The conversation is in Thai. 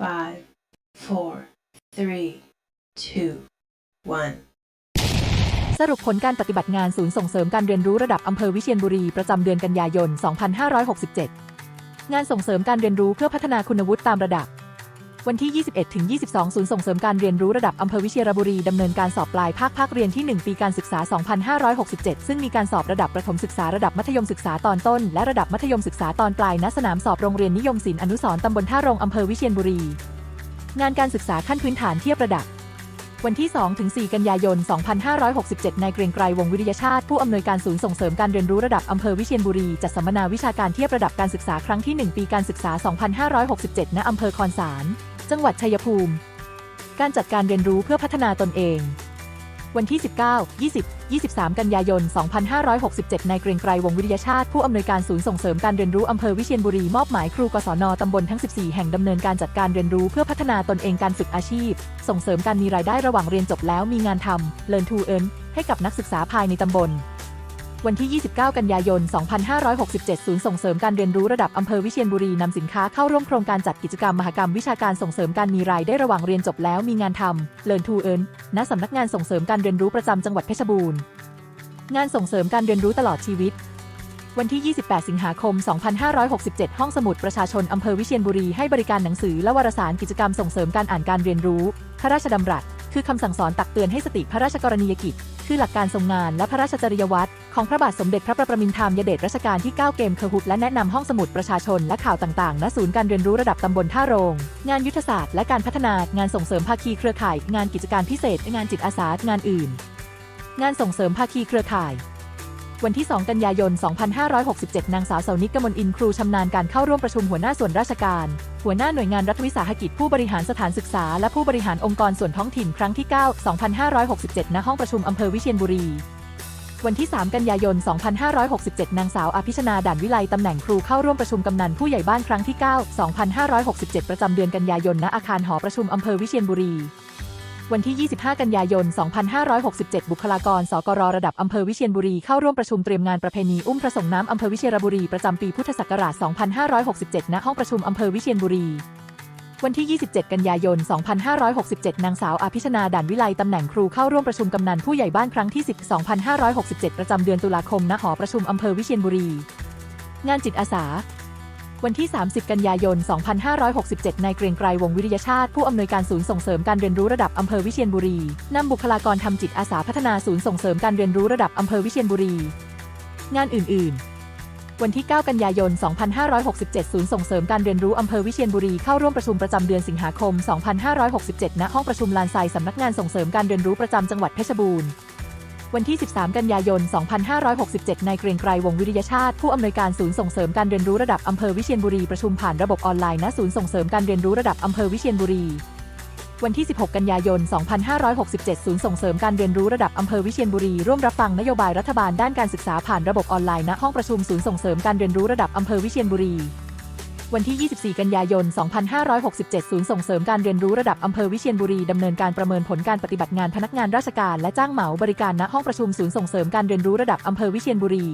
five, four, three, two, one. สรุปผลการปฏิบัติงานศูนย์ส่งเสริมการเรียนรู้ระดับอำเภอวิเชียรบุรีประจำเดือนกันยายน 2567 งานส่งเสริมการเรียนรู้เพื่อพัฒนาคุณวุฒิตามระดับ วันที่ 21 ถึง 22 ศูนย์ส่งเสริมการเรียนรู้ระดับอำเภอวิเชียรบุรีดำเนินการสอบปลายภาคภาคเรียนที่ 1 ปีการศึกษา 2567 ซึ่งมีการสอบระดับประถมศึกษาระดับมัธยมศึกษาตอนต้น และระดับมัธยมศึกษาตอนปลายณสนามสอบโรงเรียนนิยมศิลป์อนุสรณ์ตำบลท่าโรงอำเภอวิเชียรบุรี งานการศึกษาขั้นพื้นฐานเทียบระดับวันที่ 2-4 กันยายน 2567 นายเกรียงไกรวงวิริยชาติ ผู้อำนวยการศูนย์ส่งเสริมการเรียนรู้ระดับอำเภอวิเชียรบุรี จัดสัมมนาวิชาการเทียบระดับการศึกษาครั้งที่ 1 ปีการศึกษา 2567 ณ อำเภอคอนสาร จังหวัดชัยภูมิ การจัดการเรียนรู้เพื่อพัฒนาตนเอง วันที่ 19 20 23 กันยายน 2567 นายเกรียงไกรวงวิริยชาติ ผู้อำนวยการศูนย์ส่งเสริมการเรียนรู้อำเภอวิเชียรบุรีมอบหมายครูกศนตำบลทั้ง 14 แห่งดำเนินการจัดการเรียนรู้เพื่อพัฒนาตนเองการฝึกอาชีพ ส่งเสริมการมีรายได้ระหว่างเรียนจบแล้วมีงานทำ Learn to Earn ให้กับนักศึกษาภายในตำบล วันที่ 29 กันยายน 2567 ศูนย์ส่งเสริมการเรียนรู้ระดับอำเภอวิเชียรบุรีนำสินค้าเข้าร่วมโครงการจัดกิจกรรมมหกรรมวิชาการส่งเสริมการมีรายได้ระหว่างเรียนจบแล้วมีงานทำ Learn to Earn ณสำนักงานส่งเสริมการเรียนรู้ประจำจังหวัดเพชรบูรณ์ งานส่งเสริมการเรียนรู้ตลอดชีวิต วันที่ 28 สิงหาคม 2567 ห้องสมุดประชาชนอำเภอวิเชียรบุรีให้บริการหนังสือและวารสารกิจกรรมส่งเสริมการอ่านการเรียนรู้ พระราชดำรัส คือคำสั่งสอนตักเตือนให้สติพระราชกรณียกิจ คือหลักการทรงงานและพระราชจริยวัตรของพระบาทสมเด็จพระประมินทรามยเดชรัชกาลที่ 9 เกมเคอร์ฮุดและแนะนำห้องสมุดประชาชนและข่าวต่างๆ ณ ศูนย์การเรียนรู้ระดับตำบลท่าโรง งานยุทธศาสตร์และการพัฒนางานส่งเสริมภาคีเครือข่าย งานกิจการพิเศษ งานจิตอาสางานอื่น งานส่งเสริมภาคีเครือข่าย วันที่ 2 กันยายน 2567 นางสาวเสานิกกมลอินครูชำนาญการเข้าร่วมประชุมหัวหน้าส่วนราชการ หัวหน้าหน่วยงานรัฐวิสาหกิจผู้บริหารสถานศึกษา และผู้บริหารองค์กรส่วนท้องถิ่นครั้งที่ 9 2567 ณ ห้องประชุมอำเภอวิเชียรบุรีวันที่ 3 กันยายน 2567 นางสาวอภิชนาด่านวิไลตำแหน่งครูเข้าร่วมประชุมกำนันผู้ใหญ่บ้านครั้งที่ 9 2567 ประจำเดือนกันยายน ณ อาคารหอประชุมอำเภอวิเชียรบุรี วันที่ 25 กันยายน 2567 บุคลากร สกรระดับอำเภอวิเชียรบุรีเข้าร่วมประชุมเตรียมงานประเพณีอุ้มพระสงฆ์น้ำอำเภอวิเชียรบุรีประจำปีพุทธศักราช 2567 ณ ห้องประชุมอำเภอวิเชียรบุรีวันที่ 27 กันยายน 2567 นางสาวอภิชนาด่านวิไลตำแหน่งครูเข้าร่วมประชุมกำนันผู้ใหญ่บ้านครั้งที่ 10 2567 ประจำเดือนตุลาคม ณ หอประชุมอำเภอวิเชียรบุรี งานจิตอาสา วันที่ 30 กันยายน 2567 นายเกรียงไกรวงวิริยชาติ ผู้อำนวยการศูนย์ส่งเสริมการเรียนรู้ระดับอำเภอวิเชียรบุรีนำบุคลากรทำจิตอาสาพัฒนาศูนย์ส่งเสริมการเรียนรู้ระดับอำเภอวิเชียรบุรี งานอื่น ๆ วันที่ 9 กันยายน 2567 ศูนย์ส่งเสริมการเรียนรู้อำเภอวิเชียรบุรีเข้าร่วมประชุมประจำเดือนสิงหาคม 2567 ณ ห้องประชุมลานทรายสำนักงานส่งเสริมการเรียนรู้ประจำจังหวัดเพชรบูรณ์ วันที่ 13 กันยายน 2567 นายเกรียงไกรวงวิริยชาติ ผู้อำนวยการศูนย์ส่งเสริมการเรียนรู้ระดับอำเภอวิเชียรบุรีประชุมผ่านระบบออนไลน์ณศูนย์ส่งเสริมการเรียนรู้ระดับอำเภอวิเชียรบุรีวันที่ 16 กันยายน 2567 ศูนย์ส่งเสริมการเรียนรู้ระดับอำเภอวิเชียรบุรี ร่วมรับฟังนโยบายรัฐบาลด้านการศึกษาผ่านระบบออนไลน์ณห้องประชุมศูนย์ส่งเสริมการเรียนรู้ระดับอำเภอวิเชียรบุรี วันที่ 24 กันยายน 2567 ศูนย์ส่งเสริมการเรียนรู้ระดับอำเภอวิเชียรบุรีดำเนินการประเมินผลการปฏิบัติงานพนักงานราชการและจ้างเหมาบริการณห้องประชุมศูนย์ส่งเสริมการเรียนรู้ระดับอำเภอวิเชียรบุรี